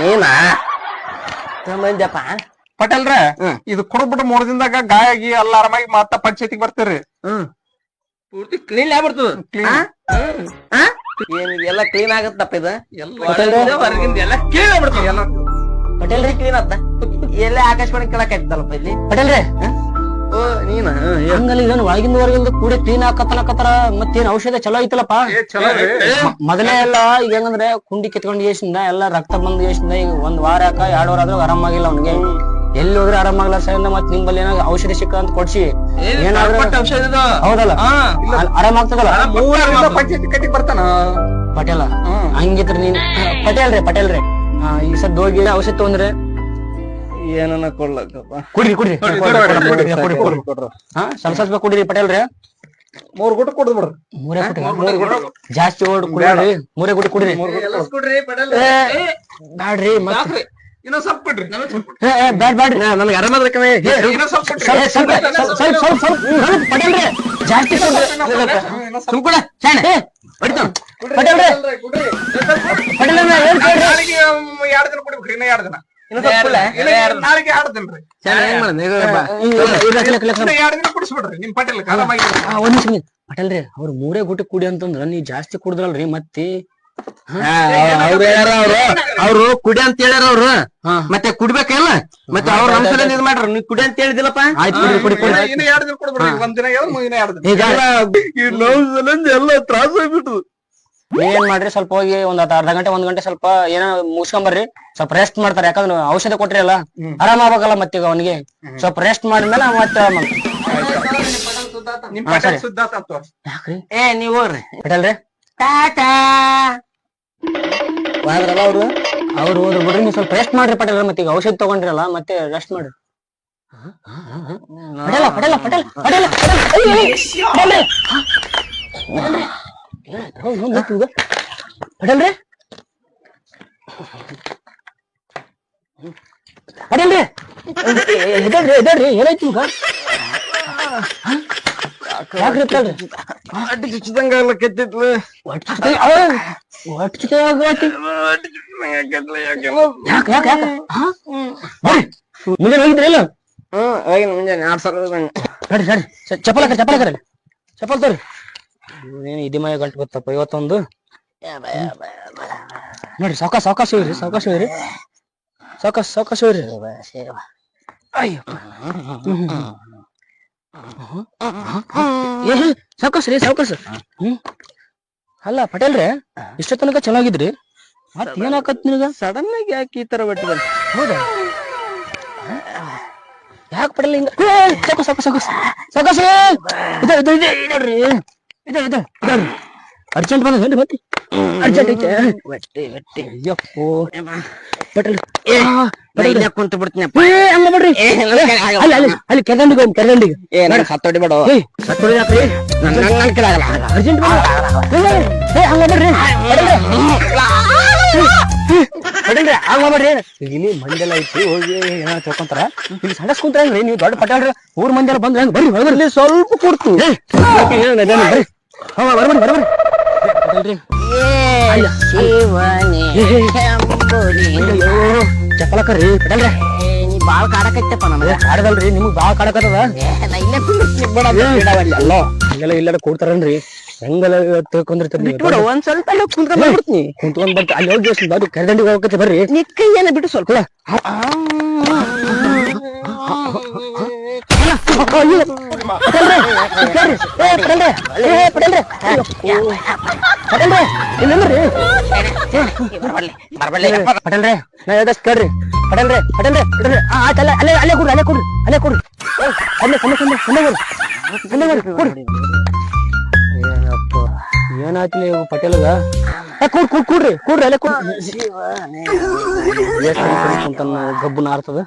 ನೀನಾ? ಬಂದಪ್ಪ ಪಟೇಲ್ರೇ ಇದು ಕುಡ್ಬಿಟ್ಟು ಮೂರ್ ದಿನದಾಗ ಗಾಯ ಆಗಿ ಎಲ್ಲ ಆರಾಮಾಗಿ ಮತ್ತ ಪಂಚಾಯತಿಗೆ ಬರ್ತೀರಿ. ಹ್ಮ್. ಪೂರ್ತಿ ಕ್ಲೀನ್ ಆಗ್ಬಿಡ್ತದ ಕ್ಲೀನ್ ಏನ್ ಎಲ್ಲ ಕ್ಲೀನ್ ಆಗತ್ತಪ್ಪ ಇದು? ಎಲ್ಲ ಹೊರಗಿಂದ ಎಲ್ಲ ಕ್ಲೀನ್ ಆಗ್ಬಿಡ್ತದ ಪಟೇಲ್ರಿ ಕ್ಲೀನ್ ಆತ. ಎಲ್ಲೇ ಆಕಾಶವಾಣಿ ಕೇಳಕತ್ತಲ್ಲಪ್ಪ ಇಲ್ಲಿ? ಪಟೇಲ್ರಿ. ಓ ನೀನ? ಹಂಗಲ್ಲ ಇದನ್ನ ಒಳಗಿಂದ ಹೊರಗಿಂದ ಕೂಡಿ ಕ್ಲೀನ್ ಹಾಕತ್ತನಕತ್ತಾರ ಮತ್ತೇನ್ ಔಷಧ ಚಲೋ ಐತಲಪ್ಪ ಮೊದಲೇ ಎಲ್ಲ ಈಗ ಹೆಂಗಂದ್ರೆ ಕುಂಡಿ ಕಿತ್ಕೊಂಡ್ ಏಸಿಂದ ಎಲ್ಲ ರಕ್ತ ಬಂದ್ ಏಸಿಂದ ಈಗ ಒಂದ್ ವಾರ ಯಾಕ ಎರಡ್ ವಾರ ಆದ್ರೂ ಆರಾಮಾಗಿಲ್ಲ ಅವ್ನಿಗೆ. ಎಲ್ಲಿ ಹೋದ್ರೆ ಆರಾಮಾಗ್ಲ ಸರ್ ಮತ್ ನಿಂಬಲ್ಲಿ ಏನಾದ್ರು ಔಷಧಿ ಸಿಕ್ಕ ಅಂತ ಕೊಡ್ಸಿ. ಏನಾದ್ರೂ ಹೌದಲ್ಲ? ಆ- ಆರಾಮಾಗ್ತದಲ್ಲ ಪಟೇಲ್ ರೀ ಬರ್ತಾನ. ಪಟೇಲ? ಹಂಗಿತ್ರ ನೀನ್ ಪಟೇಲ್ ರೀ ಪಟೇಲ್ರಿ ಆ, ಈ ಸದ್ ಹೋಗಿ ಔಷಧಿ ತಗೊಂಡ್ರೆ? ಏನನ್ನ ಕೊಡ್ಲಕ್ಕಪ್ಪ? ಕುಡ್ರಿ ಕುಡ್ರಿ. ಹಾ ಸ್ವಲ್ಪ ಸ್ವಲ್ಪ ಕುಡಿರಿ ಪಟೇಲ್ರಿ ಮೂರ್ ಗುಟ್ ಕುಡ್ದು ಬಿಡ್ರಿ. ಮೂರೇ ಕುಡ್ರಿ ಜಾಸ್ತಿ ಓಡ್ ಕುಡಿರಿ. ಮೂರೇ ಗುಡಿ ಕುಡ್ರಿ ಕೊಡ್ರಿ ಪಟೇಲ್. ಬ್ಯಾಡ್ರಿ ಮತ್ತ್ ಇನ್ನೊಂದ್ ಸ್ವಲ್ಪ ಏ, ಬ್ಯಾಡ್ ಬ್ಯಾಡ್ರಿ ನನಗೆ ಸ್ವಲ್ಪ ಬಿಡ್ರಿ. ಸ್ವಲ್ಪ ಪಟೇಲ್ರಿ ಜಾಸ್ತಿ ಶಾಣೆ ಪಟೇಲ್ರಿ ಏನ್ ಕೇಳ್ರಿ ಎರಡ್ ದಿನ ಕುಡಿಬೇಕ್ರಿ ಇನ್ನ ಎರಡ್ ದಿನ ನಾಳೆಗೆ ಎರಡ್ ದಿನ ಕುಡಿಸ್ಬಿಡ್ರಿ ನಿಮ್ ಪಟೇಲ್ ಒಂದ್ ನಿಮಿಷ ನಿಂತ್. ಪಟೇಲ್ರಿ ಅವ್ರ ಮೂರೇ ಗುಟಿ ಕುಡಿ ಅಂತಂದ್ರ ನೀ ಜಾಸ್ತಿ ಕುಡ್ದ್ರಲ್ರಿ ಮತ್ತೆ ಅವ್ರು ಹೇಳ್ಯಾರ ಅವ್ರು. ಅವ್ರು ಕುಡಿ ಅಂತ ಹೇಳ್ಯಾರ ಅವ್ರು. ಮತ್ತೆ ಕುಡ್ಬೇಕಲ್ಲ? ಮತ್ತೆ ಅವ್ರ ಅಂಶದಲ್ಲಿ ಇದ್ ಮಾಡ್ರ. ನೀವ್ ಕುಡಿ ಅಂತ ಹೇಳಿದಿಲ್ಲಪ್ಪ ಆಯ್ತು ಕುಡಿ ಕುಡಿ ಕುಡಿ. ಇನ್ನ ಎರಡ್ ದಿನ ಕುಡ್ಬಿಡ್ರಿ. ಒಂದಿನ ದಿನ ಎಲ್ಲ ತ್ರಾಸ ಆಗ್ಬಿಟ್ಟು ಏನ್ ಮಾಡ್ರಿ? ಸ್ವಲ್ಪ ಹೋಗಿ ಒಂದ್ ಹತ್ತ್ ಅರ್ಧ ಗಂಟೆ ಒಂದ್ ಗಂಟೆ ಸ್ವಲ್ಪ ಏನೋ ಮುಗಿಸ್ಕೊಂಬರ್ರಿ. ಸ್ವಲ್ಪ ರೆಸ್ಟ್ ಮಾಡ್ತಾರೆ. ಯಾಕಂದ್ರೆ ಔಷಧ ಕೊಟ್ರಿ ಅಲ್ಲ ಆರಾಮ ಆಗ್ಬೇಕಲ್ಲ ಮತ್ತೀಗ ಅವನಿಗೆ. ಸ್ವಲ್ಪ ರೆಸ್ಟ್ ಮಾಡಿದ್ಮೇಲೆ ಮತ್ತೆ ಆರಾಮ್ ಏ ನೀವ್ ಹೋಗ್ರಿ. ಪಟೇಲ್ರಿ? ಟಾಟಾ ಹೋದ್ರಲ್ಲ ಅವ್ರು ಅವ್ರು ಹೋದ್ರು ಬಿಡ್ರಿ ನೀವು ಸ್ವಲ್ಪ ರೆಸ್ಟ್ ಮಾಡ್ರಿ ಪಟೇಲ್ ಮತ್ತೀಗ ಔಷಧ ತಗೊಂಡ್ರಲ್ಲ ಮತ್ತೆ ರೆಸ್ಟ್ ಮಾಡ್ರಿ ಪಟೇಲ ಪಟೇಲ ಪಟೇಲ ಈಗ. ಏನಾಯ್ತು ಈಗ ಮುಂಜಾನೆ ಹೋಗಿದ್ರಿ ಇಲ್ಲ ಹ್ಮ್ ಹೋಗಿ ಮುಂಜಾನೆ. ಆರ್ ಸಾವಿರ ನಡಿ ನಡಿ. ಚಪ್ಪಲ್ ಹಾಕ ಚಪ್ಪಲ್ ಹಾಕರಿ ಚಪ್ಪಲ್ ತೋರಿ. ಏನು ಇದಿ ಮಯ ಗಂಟು ಗೊತ್ತಪ್ಪ ಇವತ್ತೊಂದು. ನೋಡಿ ಸಾವಕಾಶ ಸಾವಕಾಶ ಹೋಗ್ರಿ ಸಾವಕಾಶ ಹೋಗ್ರಿ. ಸಾವಕಾಶ ಸಾವಕಾಶ ಹೋಗ್ರಿ. ಅಯ್ಯೋ ಏ ಸಾವಕಾಶ ರೀ ಸಾವಕಾಶ ಹ್ಮ್? ಅಲ್ಲ ಪಟೇಲ್ರೆ ಇಷ್ಟ ತನಕ ಚೆನ್ನಾಗಿದ್ರಿ. ಮತ್ ಏನಾಕತ್ ನಿನಗ? ಸಡನ್ ಆಗಿ ಯಾಕೆ ಈ ತರ ಬಟ್ಟಿ ಬಂತ ಹೌದಾ? ಯಾಕೆ ಪಟೇಲ್ ಹಿಂಗ ಸಾಕು ಸಾಕು ಸಾಕು ಸಾಕು ಇದು ಇದು ಇದೆ ನೋಡ್ರಿ. ಇದು ಇದು ಇದಾವ್ರಿ ಅರ್ಜೆಂಟ್ ಬಂದ ಮತ್ತೆ? ಅರ್ಜೆಂಟ್ ಐತೆ ಬಟ್ಟಿ ಅಯ್ಯಪ್ಪೋ ಪಟಲ್ ಕುಂತ ಬಿಡ್ತೀನಿ ಹಂಗ ಬಿಡ್ರಿ. ಅಲ್ಲಿ ಅಲ್ಲಿ ಅಲ್ಲಿ ಕೆರಂಡಿಗೆ ಹೋಗಿ ಕೆರಂಡಿಗೆ ಏ ನನ್ ಬೇಡ ಸತ್ತೋಡಿ. ಅರ್ಜೆಂಟ್ ಏ ಹಂಗ ಬಿಡ್ರಿ ಪಟೇಲ್ರಿ ಹಂಗ ಬಿಡ್ರಿ ಇಲ್ಲಿ ಮಂದೆಲ್ಲ ಐತಿ ಹೋಗಿ ಏನೋ ತಿಳ್ಕೊಂತಾರ ಇಲ್ಲಿ ಸಣ್ಣ ಕುಂತ್ರ ಹೆಂಗ್ರಿ ನೀವು ದೊಡ್ಡ ಪಟಾಳ್ರಿ ಊರ್ ಮಂದಿ ಎಲ್ಲ ಬಂದ್ರೆ ಹೆಂಗ್ ಬರ್ರಿ ಬರ್ರಿ ಸ್ವಲ್ಪ ಕೊಡ್ತು ಬರ್ರಿ ಹಾ ಬರ್ಬರಿ ಬರ್ಬರಿ ಪಟೇಲ್ರಿ ಏ ಶಿವನೇ ಏ, ಏ. ಶಂಭುನೇ. ಚಪ್ಪಲ ಕರ್ರಿ ಪಟೇಲ್ರಿ. ಏ, ನೀ ಬಾಳ್ ಕಾಡಕೈತಪ್ಪ ನನಗ. ಕಾಡದಲ್ರಿ ನಿಮ್ಗ್ ಬಾಳ ಕಾಡಕತ್ತದ? ಏ, ನಾ ಇಲ್ಲೇ ಕುಂದ್ರಿಸ್ತೀನಿ ಬಿಡ ಅಲ್ಲ ಹಂಗೆಲ್ಲ ಇಲ್ಲಾರ ಕೂಡ್ತಾರನ್ರಿ. ಹೆಂಗೆಲ್ಲ ತಿಳ್ಕೊಂಡಿರ್ತಾರ ಬಿಟ್ಬಿಡು ಒಂದ್ ಸ್ವಲ್ಪ ಅಲ್ಲೇ ಕುಂತ್ಕೊಂಡ್ ಬಿಡ್ತೀನಿ ಕುಂತ್ಕೊಂಡ್ ಬರ್ತ ಅಲ್ಲಿ ಹೋಗಿ ಬರ್ರಿ ಕರೆದಂಡಿಗೆ ಹೋಗಕ್ಕೆ ಬರ್ರಿ. ನಿಕ್ಕ ಏನ ಬಿಟ್ಟು ಸ್ವಲ್ಪ. ಪಟೇಲ್ರೆ ನಾ ಆಯ್ತು ಅಲ್ಲೇ ಅಲ್ಲೇ ಅಲ್ಲೇ ಕೊಡ್ರಿ ಅಲ್ಲೇ ಕೊಡ್ರಿ ಅಲ್ಲೇ ಕೊಡ್ರಿ ಅಲ್ಲೇ ಸಣ್ಣ ಸಣ್ಣ ಸಣ್ಣ ಕೊಡ್ರಿ ಸಣ್ಣ ಕೊಡ್ರಿ ಕೊಡ್ರಿ ಏನಾಯ್ತಿಲ್ಲ ಇವ್ ಪಟೇಲ್ಗ ಏ, ಕೂಡ್ ಕೂಡ್ ಕೂಡ್ರಿ ಕೂಡ್ರಿ ಅಲ್ಲೇ ಕೂಡ್ರಿ ಗಬ್ಬು ನಾರ್ತದ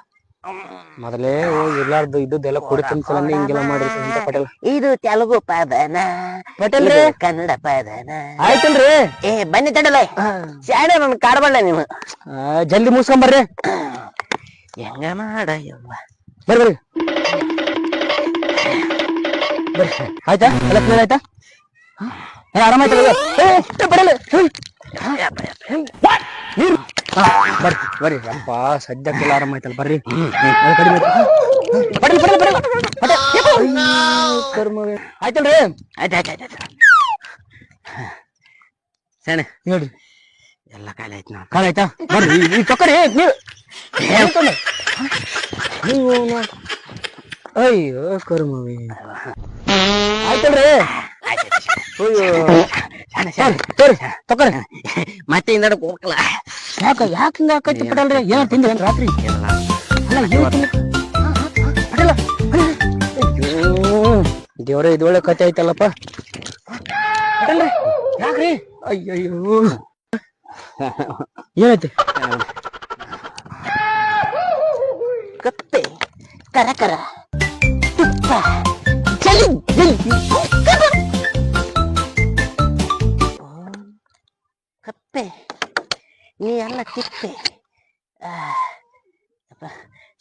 ಮೊದಲೇ ಇರ್ಲಾರ್ದು ಇದ್ದದ್ದೆಲ್ಲ ಕುಡಿ ತಿನ್ಸಲನ್ನ ಹಿಂಗೆಲ್ಲ ಮಾಡ್ರಿ ಇಂಥ ಪಟೇಲ್. ಇದು ತೆಲುಗು ಪದನ. ಪಟೇಲ್ರೆ ಇದು ಕನ್ನಡ ಪದನ. ಆಯ್ತಲ್ರಿ ಏ ಬನ್ನಿ ತಡಲೆ. ಶಾಣೆ ನನ್ ಕಾಡಬಣ್ಣ ನೀವು. ಆ, ಜಲ್ದಿ ಮುಗಿಸ್ಕೊಂಬರ್ರಿ ಹೆಂಗ ಮಾಡ ಯವ್ವ ಬರ್ರಿ ಬರ್ರಿ. ಬರ್ರಿ. ಆಯ್ತಾ? ಎಲ್ಲ ಕ್ಲಿಯರ್ ಆಯ್ತಾ? ಏ, ಆರಾಮಾಯ್ತಲ್ಲ ಏ, ಏ, ಏ. ಬರ್ರಿ ಬರ್ರಿ. ಅಪ್ಪ ಸದ್ಯಕ್ಕೆಲ್ಲ ಆರಾಮಾಯ್ತಲ್ಲ ಬರ್ರಿ. ಅದು ಕಡಿಮೆ ಬರ್ರಿ ಮತ್ತೆ ಅಯ್ಯೋ, ಕರ್ಮವೇ. ಆಯ್ತಲ್ರಿ? ಆಯ್ತು ಆಯ್ತು ಆಯ್ತು ನೋಡ್ರಿ ಎಲ್ಲ ಕಾಲ ಆಯ್ತು ನಾವು ಕಾಲ ಆಯ್ತಾ? ಬರ್ರಿ ಈ ಚೊಕ್ಕರಿ. ನೀವು ಅಯ್ಯೋ ಕರ್ಮವೇ. ಆಯ್ತಲ್ರಿ ಅಯ್ಯೋ ಶಾಣೆ ಶಾಣೆ ತೋರಿ ತಕೋರಿ ಮತ್ತೆ ಹಿಂದಡ ಹೋಗಲ್ಲ ಯಾಕ ಯಾಕ ಹಿಂಗ ಆಕೈತಿ ಪಟೇಲ್ರಿ ಏನ ತಿಂದ್ರಿ ಏನ್ ರಾತ್ರಿ ಅಲ್ಲ ಏನ್ ತಿಂದ್ರಿ? ಪಟೇಲ ದೇವ್ರ ಇದು ಒಳ್ಳೆ ಕತೆ ಐತಲ್ಲಪ್ಪ ಪಟೇಲ್ರಿ ಯಾಕ್ರಿ ಅಯ್ಯಯ್ಯೋ ಏನೈತಿ ಕತ್ತೆ ಕರ ಕರ ತುಪ್ಪ ಚಳಿ ಕಪ್ಪೆ. ನೀ ಎಲ್ಲ ತಿಪ್ಪೆ.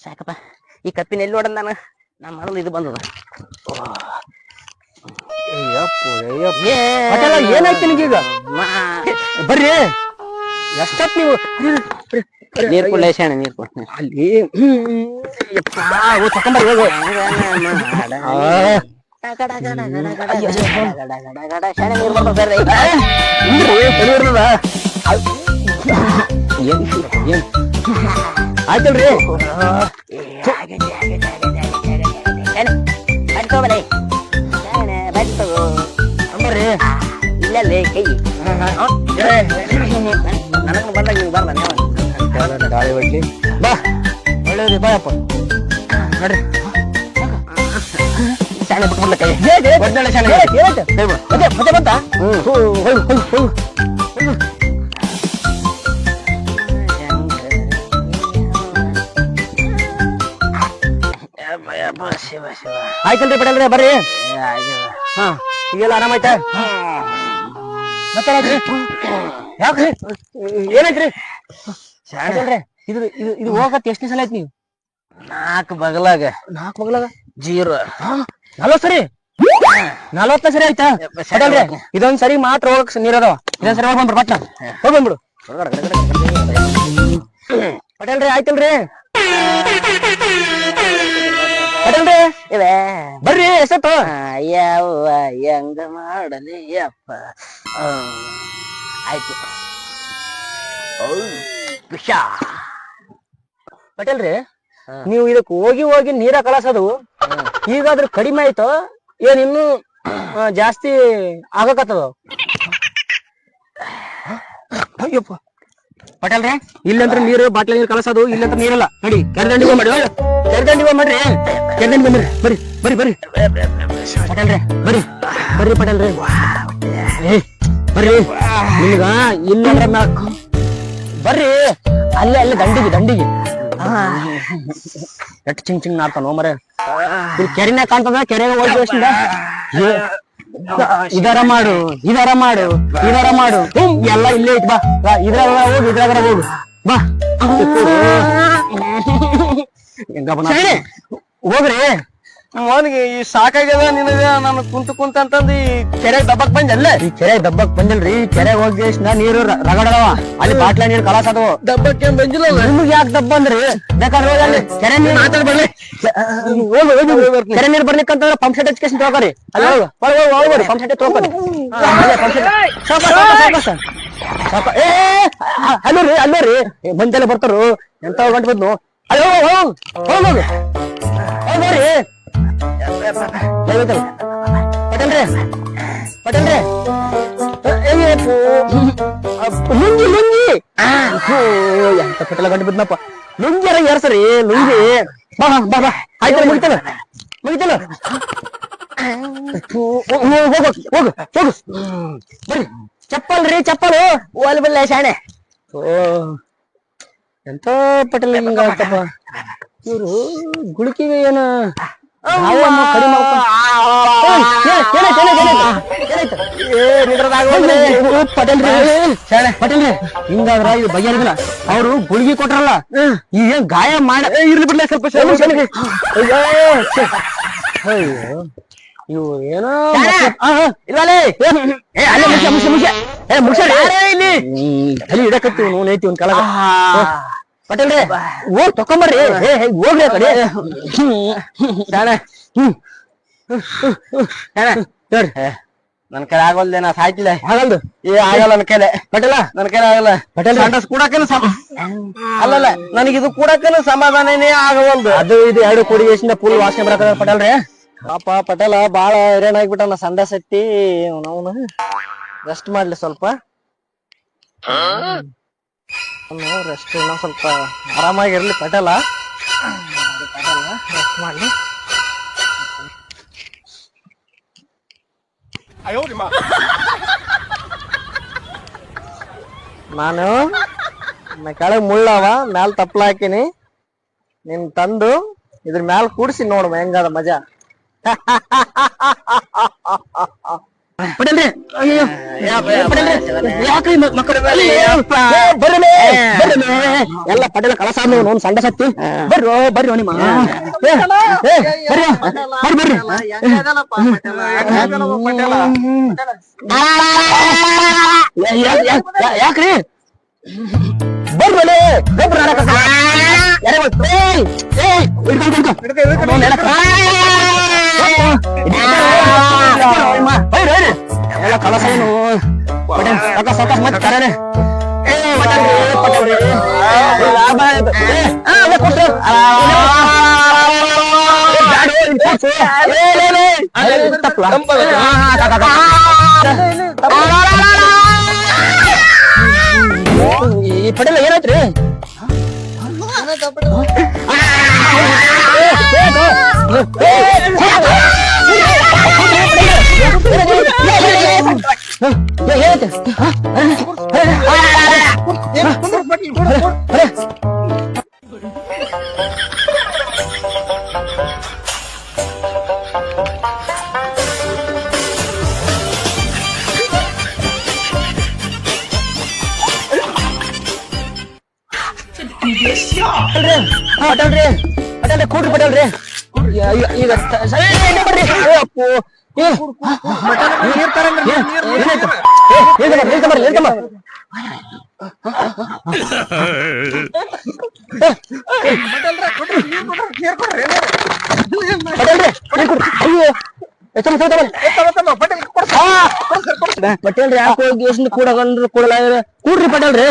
ಸಾಕಪ್ಪ. ಈ ಕಪ್ಪಿನ ಎಲ್ಲಿ ನೋಡ ನಾನು. ನಮ್ಮ ಮಾಡಲು ಇದು ಬಂದದ. ಏನಾಯ್ತು ನಿಗೀಗ ಬರ್ರಿ. ಎಷ್ಟೊತ್ ನೀವು. ನೀರ್ ಕುಡ್ಲೆ ಶಾಣೆ ನೀರ್ ಕೊಡ್ತೀನಿ ಅಲ್ಲಿ ಹ್ಮ್, ಆಯ್ತಲ್ರಿ? ಇಲ್ಲಲ್ಲೇ ಕೈ. ನನಗೆ ಬಂದಾಗ ನೀವು ಬರ್ಲ ಗಾಳಿ ಹೊಡ್ಲಿ. ಬಾ. ಒಳ್ಳೇದ್ರಿ ಬಾಯಪ್ಪ. ನೋಡ್ರಿ. ಶಾಲೆ ಮತ್ತೆ ಮತ್ತೆ ಬಂತ ಶಿವ ಶಿವ. ಆಯ್ತಲ್ರಿ ಪಟೇಲ್ರಿ ಬರ್ರಿ. ಹಾ ಈಗೆಲ್ಲ ಆರಾಮಾಯ್ತಾ ಮತ್ತೆ ಯಾಕ್ರಿ ಏನಾಯ್ತ್ರಿ? ಪಟೇಲ್ರಿ ಇದು ಇದು ಇದು ಹೋಗತ್ತೆ ಎಷ್ಟನೇ ಸಲ ಆಯ್ತು ನೀವು? ನಾಲ್ಕು ಬಗಲಾಗ. ನಾಲ್ಕು ಬಗಲಾಗ? ಜೀರೋ. ನಲ್ವತ್ ಸರಿ? ನಲ್ವತ್ತ ಸರಿ ಆಯ್ತಾ? ಇದೊಂದ್ ಸರಿ ಮಾತ್ರ ಹೋಗಕ್ ನೀರ್ ಅದಾವ ಇದೊಂದ್ ಸರಿ ಹೋಗ್ಬಂದ್ಬಿಡು ಪಟ್ನ. ಹೋಗ್ಬಂದ್ಬಿಡು ಪಟೇಲ್ರಿ ಆಯ್ತಲ್ರಿ? ಪಟೇಲ್ರಿ? ಇವೆ. ಬರ್ರಿ ಎಷ್ಟೊತ್ತು? ಯವ್ವ ಹೆಂಗ ಮಾಡಲಿ ಯಪ್ಪ. ಆಯ್ತು. ವಿಷ. ಪಟೇಲ್ರಿ ನೀವು ಇದಕ್ ಹೋಗಿ ಹೋಗಿ ನೀರ ಕಳಸೋದು ಈಗಾದ್ರೂ ಕಡಿಮೆ ಆಯ್ತು ಏನ್ ಇನ್ನು ಜಾಸ್ತಿ ಆಗಕತ್ತದ? ಅಯ್ಯಪ್ಪ. ಪಟಲ್ರೆ ಇಲ್ಲಂದ್ರೆ ನೀರು ಬಾಟ್ಲ ನೀರು ಕಳಸೋದು ಇಲ್ಲಂದ್ರೆ ನೀರಲ್ಲ. ನಡಿ ಕೆರೆದಂಡಿಗೆ ಮಾಡಿ ಕೆರೆದಂಡಿಗೆ ಮಾಡ್ರಿ. ಕೆರೆದಂಡಿಗೆ ಬರ್ರಿ ಬರ್ರಿ ಬರ್ರಿ ಬರ್ರಿ. ಪಟೇಲ್ರಿ ಬರ್ರಿ. ಬರ್ರಿ ಪಟೇಲ್ರಿ. ಬರ್ರಿ. ನಿಮ್ಗ ಇಲ್ಲಂದ್ರ ಬರ್ರಿ. ಅಲ್ಲೇ ಅಲ್ಲೇ ದಂಡಿಗೆ ದಂಡಿಗೆ. ಎಷ್ಟ್ ಚಿಂಗ್ ಚಿಂಗ್ ನಾಡ್ತಾನೋ ಮರೆ. ಇಲ್ಲಿ ಕೆರೆನ ಕಾಣ್ತದ ಕೆರೆಗೆ ಹೋಗಿ ಎಷ್ಟಿಂದ ಇದರ ಮಾಡು ಇದರ ಮಾಡು ಇದರ ಮಾಡು. ಹ್ಮ್, ಎಲ್ಲ ಇಲ್ಲೇ ಇಟ್ ಬಾ. ಇದ್ರಾಗ ಹೋಗು ಇದ್ರಾಗ ಹೋಗು. ಬಾ. ಹೋಗ್ರಿ. ಅವನಿಗೆ ಈ ಸಾಕಾಗ್ಯದ ನಿನಗ ನಾನು ಕುಂತ ಕುಂತ ಅಂತಂದು ಈ ಕೆರೆಗೆ ದಬ್ಬಕ್ ಬಂದಲ್ಲ ಈ ಕೆರೆ ದಬ್ಬಕ್ ಬಂದಿಲ್ರಿ ಈ ಕೆರೆ ಹೋಗಿ ಎಷ್ಟ್ ನೀರು ರ- ರಗಡವ ಅಲ್ಲಿ ಬಾಟ್ಲ ನೀರು ಕಲಾಸ ಅದವು ದಬ್ಬಕ್ಕೆ ಬಂದಿಲ್ಲ ನಿಮ್ಗೆ ಯಾಕೆ ದಬ್ಬ ಅಂದ್ರಿ ಬೇಕಾದ್ರೆ ಹೋಗಿ ಅಲ್ಲಿ ಕೆರೆ ನೀರು ಬರ್ಲಿ ಕೆರೆ ನೀರು ಬರ್ಲಿಕ್ಕಂತಂದ್ರೆ ಪಂಪ್ ಸೆಟ್ ಹಚ್ಕೇಸಿ ತಗೋರಿ ಅಲ್ಲಿ ಹೋಗು ಹೋಗಿ ಹೋಗಿ ಹೋಗ್ರಿ ಪಂಪ್ ಸೆಟ್ ತಗೋರಿ ಏ ಅಲ್ಲೋ ರೀ ಅಲ್ಲೋ ರೀ ಬಂದೆಲ್ಲ ಬರ್ತಾರು ಎಂತ ಗಂಟು ಬಂದು ಅಲ್ಲೋ ಹೋಗ್ ಹೋಗ್ ಹೋಗ್ ಹೋಗ್ ನೋಡ್ರಿ ದಯವಿಟ್ಟು ಪಟೇಲ್ರಿ ಪಟೇಲ್ರಿ ಲುಂಗಿ ಲುಂಗಿ ಎಂತ ಪಟೇಲ ಗಂಟು ಬಿದ್ನಪ್ಪ ಲುಂಗಿಯರ ಏರ್ಸರಿ ಲುಂಗಿ ಬಾ ಬಾ, ಬಾ ಆಯ್ತು ಮುಗಿತಲ್ಲ ಮುಗಿತಲ್ಲ ಹೋಗು ಹೋಗು ಚಪ್ಪಲ್ ರೀ ಚಪ್ಪಲು ಓಲ್ ಬಲ್ಲ ಶಾಣೆ ಓ ಎಂತ ಪಟೇಲ್ ಹಿಂಗ ಇವರು ಇವ್ರು ಗುಳಿಕಿಗೆ ಏನ ಹಾವನ್ನ ಕಡಿಮೆ ಮಾಡ್ಕೊಂಡ್- ಹಿಂಗಾದ್ರ ಇದು ಬಗೆಹರಿದಿಲ್ಲ. ಅವರು ಗುಳಿಗೆ ಕೊಟ್ರಲ್ಲ ಈಗ ಗಾಯ ಮಾಡ ಇರ್ಲಿ ಬಿಡ್ಲೆ ಸ್ವಲ್ಪ ಇವು ಏನೋ ಇಲ್ಲ ಏ ಅಲ್ಲೇ ಮುಗಿಸ ಮುಗಿಸ ಮುಗಿಸ ಏ ಮುಗಿಸ ಇಲ್ಲಿ. ತಲೆ ಇಡಕತ್ತೀವಿ ನಾವು ನೈತಿ ಒಂದ್ ಕಾಲ ಪಟೇಲ್ರೆ ಹೋಗ್ ತಕೊಂಬರ್ರಿ. ಏ ಹೇ ಹೋಗ್ರಿ ಆ ಕಡೆ. ಹ್ಮ್ ನೋಡ್ರಿ ನನ್ ಕೈ ಆಗೋಲ್ದೆ ನಾ ಸಾಯ್ತಿಲ್ಲ ಆಗಲ್ದು ಏ ಆಗಲ್ಲ ನನ್ ಕೈಲೆ. ಪಟೇಲ? ನನ್ ಕೈ ಆಗಲ್ಲ. ಪಟೇಲ್ ಸಂಡಸ್ ಕೂಡಕೇನು ಸಮ ಅಲ್ಲಲ್ಲ ನನಗೆ ಇದು ಕೂಡಕೇನು ಸಮಾಧಾನನೇ ಆಗವಲ್ದು. ಅದು ಇದು ಎರಡು ಕೂಡಿ ಎಷ್ಟಿಂದ ಫುಲ್ ವಾಸನೆ ಬರಕ ಪಟೇಲ್ರೆ? ಪಾಪ ಪಟೇಲ ಬಾಳ ಹೈರಾಣ ಆಗ್ಬಿಟ್ಟ ಸಂಡ ಸತ್ತಿ ಅವನು ರೆಸ್ಟ್ ಮಾಡ್ಲಿ ಸ್ವಲ್ಪ. ರೆಸ್ಟ್ ಇನ್ನೊಂದು ಸ್ವಲ್ಪ ಆರಾಮಾಗಿರ್ಲಿ ಪಟೇಲ ರೆಸ್ಟ್ ಮಾಡ್ಲಿ. ನಾನು ಕೆಳಗೆ ಮುಳ್ಳವ ಮ್ಯಾಲ್ ತಪ್ಪಲ ಹಾಕಿನಿ. ನಿನ್ ತಂದು ಇದ್ರ ಮ್ಯಾಲ ಕೂಡ್ಸಿ ನೋಡು ಹೆಂಗದ ಮಜಾ. ಪಟೇಲ್ರಿ ಅಯ್ಯೋ ಯಾಕ್ರಿ ಮಕ್ಕಳು ಬರ್ರಿ. ಎಲ್ಲ ಪಡೆದ ಕಳಸ ನೋನ್ ಸಂಡ ಸತ್ತಿ ಬರ್ರಿ ಬರ್ರಿ ನಿಮ್ಮ ಬರ್ರಿ ಬರ್ರಿ ಯಾಕ್ರಿ ಬರ್ಬಲೆ ಗೊಬ್ಬರ ಎಲ್ಲ ಕಲಸ ಏನು ಸಾಕಾಸ್ ಸಾಕಾಸ್ ಮತ್ತೆ ಕರೆ ಈ ಪಟೇಲ ಏನಾಯ್ತ್ರಿ ಪಟೇಲ್ರಿ ಪಟೇಲ್ರಿ ಕೂಡ್ರಿ ಪಟೇಲ್ರಿ ಈಗ ಈಗ ಸ- ಸ- ಏ, ಏ, ಬರ್ರಿ ಏ, ಅಪ್ಪು ಪಟೇಲ್ರಿ ಯಾಕೆ ಹೋಗಿ ಎಷ್ಟು ಕೂಡಗಂಡ್ರು ಕೂಡಲ ಕೂಡ್ರಿ ಪಟೇಲ್ರಿ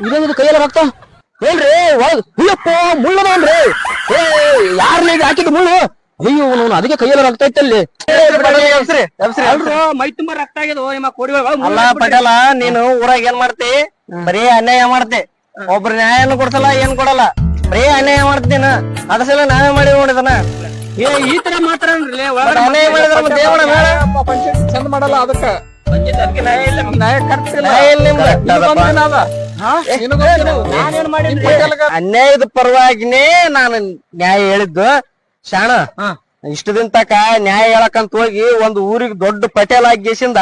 ಇದೇನಿದು ಕೈಯಲ್ಲಿ ರಕ್ತ ಏನ್ರಿ ಒಳಗ್ ಅಯ್ಯಪ್ಪ ಮುಳ್ಳದವನ್ರಿ ಏ ಯಾರ್ಲಿ ಇದು ಹಾಕಿದ್ ಮುಳ್ಳು? ಅಯ್ಯೋ ನಾನು ಅದಕ್ಕೆ ಕೈಯಲ್ಲಿ ರಕ್ತ ಇತ್ತಲ್ಲಿ ಮೈ ತುಂಬಾ ರಕ್ತ ಆಗ್ಯದ ನಿಮ್ಮ ಕೋಡಿ ಅಲ್ಲ ಪಟೇಲ ನೀನು ಊರಾಗ ಏನ್ ಮಾಡ್ತಿ? ಬರೀ ಅನ್ಯಾಯ ಮಾಡ್ತಿ. ಒಬ್ರ ನ್ಯಾಯನು ಕೊಡ್ಸಲ್ಲ ಏನ್ ಕೊಡಲ್ಲ. ಬರೀ ಅನ್ಯಾಯ ಮಾಡ್ತೀನಿ ಅದ ಸಲ ನಾವೇ ಮಾಡಿ ನೋಡಿದನ ಏ ಈ ತರ ಮಾತ್ರ ಅನ್ಯಾಯ ಮಾಡಿದ್ರ ದೇವಣ ಬೇಡ ಚಂದ ಮಾಡಲ್ಲ ಅದಕ್ಕ? ನ್ಯಾಯ ಇಲ್ಲ. ಅನ್ಯಾಯದ ಪರವಾಗಿನೇ ನಾನು ನ್ಯಾಯ ಹೇಳಿದ್ದು. ಶಾಣ ಇಷ್ಟ ದಿನ ತಕ ನ್ಯಾಯ ಹೇಳಕಂತ ಹೋಗಿ ಒಂದ್ ಊರಿಗೆ ದೊಡ್ಡ ಪಟೇಲ್ ಆಗಿಸಿಂದ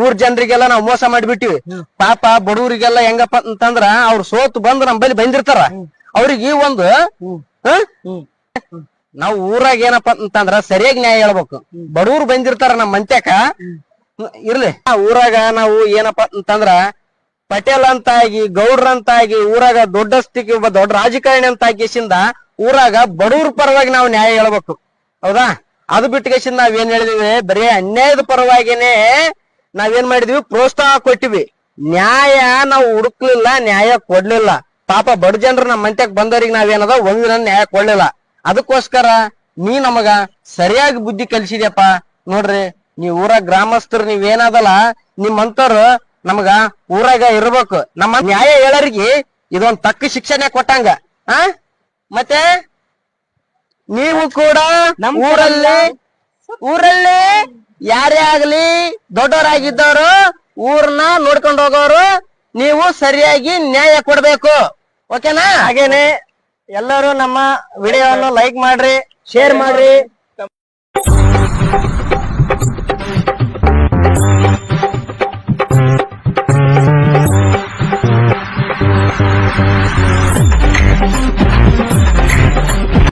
ಊರ್ ಜನರಿಗೆಲ್ಲ ನಾವು ಮೋಸ ಮಾಡಿಬಿಟ್ಟಿವಿ. ಪಾಪ ಬಡವರಿಗೆಲ್ಲ ಹೆಂಗಪ್ಪ ಅಂತಂದ್ರ ಅವ್ರ ಸೋತು ಬಂದ್ ನಮ್ಮಲ್ಲಿ ಬಳಿ ಬಂದಿರ್ತಾರ. ಅವ್ರಿಗೆ ಒಂದು? ನಾವು ಊರಾಗ ಏನಪ್ಪಾ ಅಂತಂದ್ರ ಸರಿಯಾಗಿ ನ್ಯಾಯ ಹೇಳ್ಬೇಕು. ಬಡವ್ರು ಬಂದಿರ್ತಾರ ನಮ್ ಮಂತ್ಯಕ. ಇರ್ಲಿ. ಆ ಊರಾಗ ನಾವು ಏನಪ್ಪಾ ಅಂತಂದ್ರ ಪಟೇಲ್ ಅಂತಾಗಿ ಗೌಡ್ರ ಅಂತ ಆಗಿ ಊರಾಗ ಸ್ಥಿತಿ ಒಬ್ಬ ದೊಡ್ಡ ರಾಜಕಾರಣಿ ಅಂತ ಆಗಿಸಿಂದ ಊರಾಗ ಬಡವ್ರ ಪರವಾಗಿ ನಾವು ನ್ಯಾಯ ಹೇಳ್ಬೇಕು. ಹೌದಾ? ಅದು ಬಿಟ್ಟುಗೆಸಿಂದ ನಾವೇನ್ ಹೇಳಿದಿವಿ? ಬರೀ ಅನ್ಯಾಯದ ಪರವಾಗಿನೇ ನಾವೇನ್ ಮಾಡಿದ್ವಿ? ಪ್ರೋತ್ಸಾಹ ಕೊಟ್ಟಿವಿ. ನ್ಯಾಯ ನಾವು ಹುಡುಕ್ಲಿಲ್ಲ, ನ್ಯಾಯ ಕೊಡ್ಲಿಲ್ಲ. ಪಾಪ ಬಡ ಜನರು ನಮ್ಮ ಮಂತ್ಯಕ್ ಬಂದವ್ರಿಗೆ ನಾವೇನದ? ಒಂದಿನ ನ್ಯಾಯ ಕೊಡ್ಲಿಲ್ಲ. ಅದಕ್ಕೋಸ್ಕರ ನೀ ನಮಗ ಸರಿಯಾಗಿ ಬುದ್ಧಿ ಕಲಿಸಿದ್ಯಪ್ಪ. ನೋಡ್ರಿ, ನೀ ಊರ ಗ್ರಾಮಸ್ಥರು ನೀವೇನದಲ್ಲ ನಿಮ್ಮಂತರು ನಮಗ ಊರಾಗ ಇರ್ಬೇಕು. ನಮ್ಮ ನ್ಯಾಯ ಹೇಳರಿಗೆ ಇದೊಂದು ತಕ್ಕ ಶಿಕ್ಷಣ ಕೊಟ್ಟಂಗ. ಆ? ಮತ್ತೆ? ನೀವು ಕೂಡ ಊರಲ್ಲಿ ಊರಲ್ಲಿ ಯಾರೇ ಆಗ್ಲಿ ದೊಡ್ಡವರಾಗಿದ್ದವರು ಊರ್ನ ನೋಡ್ಕೊಂಡು ಹೋಗೋರು ನೀವು ಸರಿಯಾಗಿ ನ್ಯಾಯ ಕೊಡ್ಬೇಕು. ಓಕೆನಾ? ಹಾಗೇನೆ ಎಲ್ಲರೂ ನಮ್ಮ ವಿಡಿಯೋವನ್ನು ಲೈಕ್ ಮಾಡ್ರಿ ಶೇರ್ ಮಾಡ್ರಿ. Thank you.